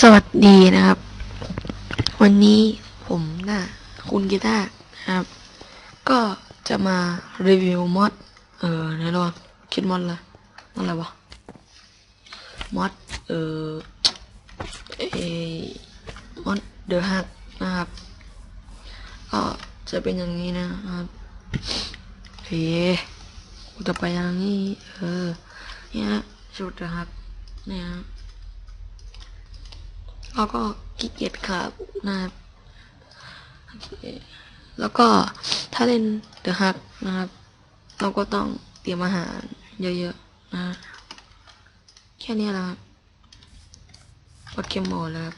สวัสดีนะครับ วันนี้ผมนะคุณกีตาร์นะครับ ก็จะมารีวิวมอดเออแน่นอนคิดมอดละมอดอะไรวะมอดเออเอมอดเดอะฮักนะครับก็จะเป็นอย่างนี้นะครับเฮ้กูจะไปอย่างนี้เออเนี่ยชุดเดอะฮักเนี่ย แล้วก็ขี้เกียจครับนะครับโอเคแล้วก็ถ้าเล่นเดอะฮักนะครับ เราก็ต้องเตรียมอาหารเยอะๆนะแค่นี้แหละครับโปเกมอนนะครับ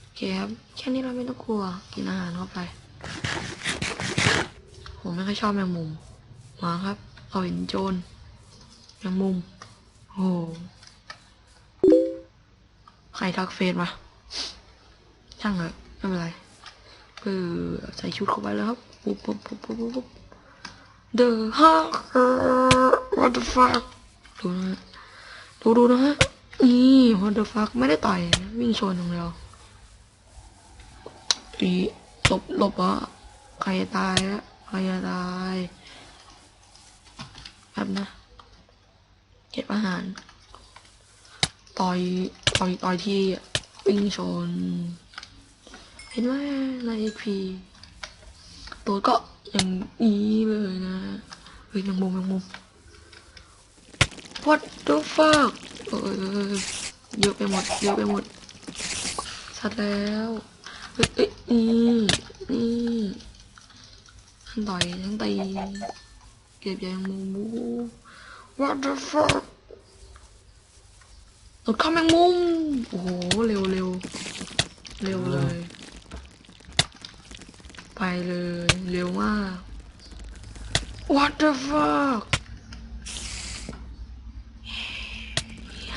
โอเคครับ แค่นี้เราไม่ต้องกลัวกินอาหารเข้าไป ผมไม่ค่อยชอบแมงมุมมาครับ เอาเห็นโจรแมงมุม โอ้ ใครทักเฟซมาช่างเถอะไม่เป็นไรเออใส่ชุดเข้าไปแล้วครับปุ๊บปุ๊บปุ๊บปุ๊บปุ๊บ The Hawk What the fuck ดูนะฮะดูดูนะฮะนี่ What the fuck ไม่ได้ต่อยวิ่งชนอย่างเดียวอีหลบหลบอะใครจะตายอะใครจะตายแบบนะเก็บอาหาร ต่อยต่อยต่อยที่วิ่งชน เห็นไหมในเอพีตัวก็อย่างนี้เลยนะเฮ้ยแมงมุมแมงมุม what the fuck เออเยอะไปหมดเยอะไปหมดชัดแล้วเฮ้ยเอ้ยนี่นี่ทั้งต่อยทั้งตีเก็บอย่างมุม what the fuck รถข้ามแมงมุม โอ้โห เร็วเร็วเร็วเลย ไปเลย เร็วมาก what the fuck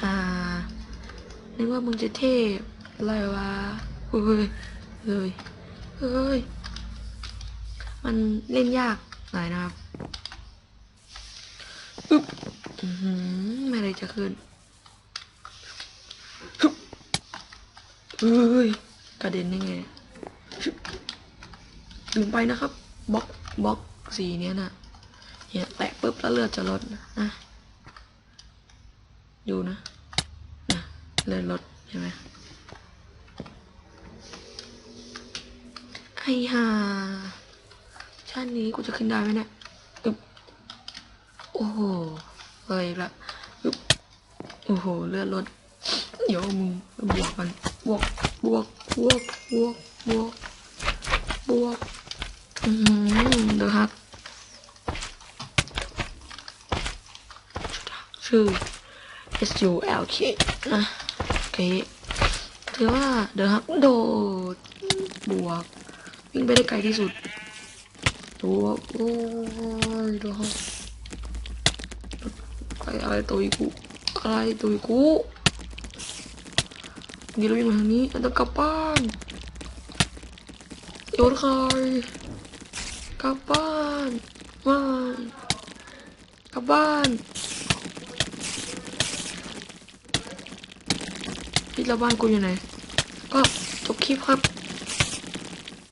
ฮ่านึกว่ามึงจะเทพอะไรวะเฮ้ยเฮ้ยเฮ้ย มันเล่นยากหน่อยนะครับ อึ๊บอือหือไม่อะไรจะขึ้น เฮ้ยกระเด็นได้ไงลืมไปนะครับบล็อกบล็อกสีเนี้ยนะเนี่ยแตะปุ๊บแล้วเลือดจะลดนะดูนะนะเลือดลดใช่ไหมไอ้ห่าชาตินี้กูจะขึ้นได้ไหมเนี่ยอึบโอ้โหเลยละอึบโอ้โห เลือดลด เดี๋ยวมึงบวกกันบวกบวกบวกบวกบวกบวกอืมเดี๋ยวครับชื่อ S U L K นะโอเคถือว่าเดอะฮักโดดบวกวิ่งไปได้ไกลที่สุดตัวโอ้ยเดอะฮักอะไรตัวอีกูอะไรตัวอีกู นี่เราวิ่งมาทางนี้เราต้องกลับบ้านโยนใครกลับบ้านไม่กลับบ้านพี่ละบ้านกูอยู่ไหนก็จบคลิปครับ